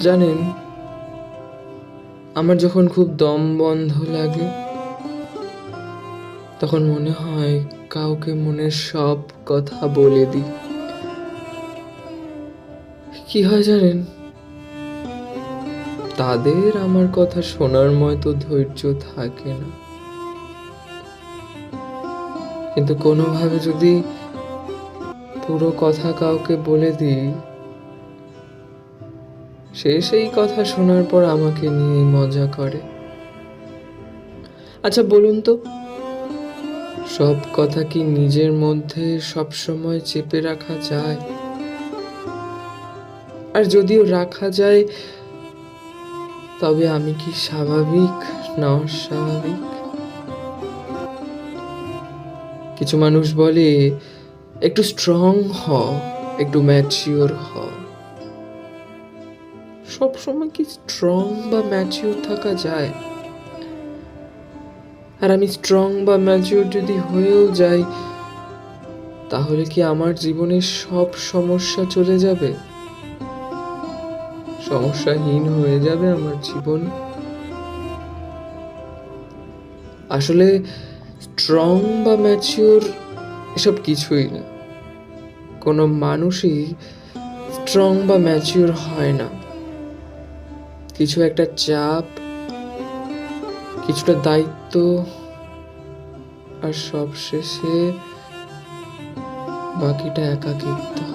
জানেন, আমার যখন খুব দম বন্ধ লাগে, তখন মনে হয় কাউকে মনের সব কথা বলে দিই। কি হয় জানেন? তাদের আমার কথা শোনার মতো ধৈর্য থাকে না। কিন্তু কোনোভাবে যদি পুরো কথা কাউকে বলে দিই সে সেই কথা শোনার পর আমাকে নিয়ে মজা করে। আচ্ছা বলুন তো, সব কথা কি নিজের মধ্যে সব সময় চেপে রাখা যায়? আর যদিও রাখা যায়, তবে আমি কি স্বাভাবিক না অস্বাভাবিক? কিছু মানুষ বলে, একটু স্ট্রং হ একটু ম্যাচিওর হ সবসময় কি স্ট্রং বা ম্যাচিওর থাকা যায়? আর আমি স্ট্রং বা ম্যাচিওর যদি হয়েও যাই, তাহলে কি আমার জীবনের সব সমস্যা চলে যাবে? সমস্যাহীন হয়ে যাবে আমার জীবন। আসলে স্ট্রং বা ম্যাচিওর এসব কিছুই না। কোনো মানুষই স্ট্রং বা ম্যাচিওর হয় না। কিছু একটা চাপ কিছুটা দায়িত্ব আর সবশেষে বাকিটা একাকিত্ব।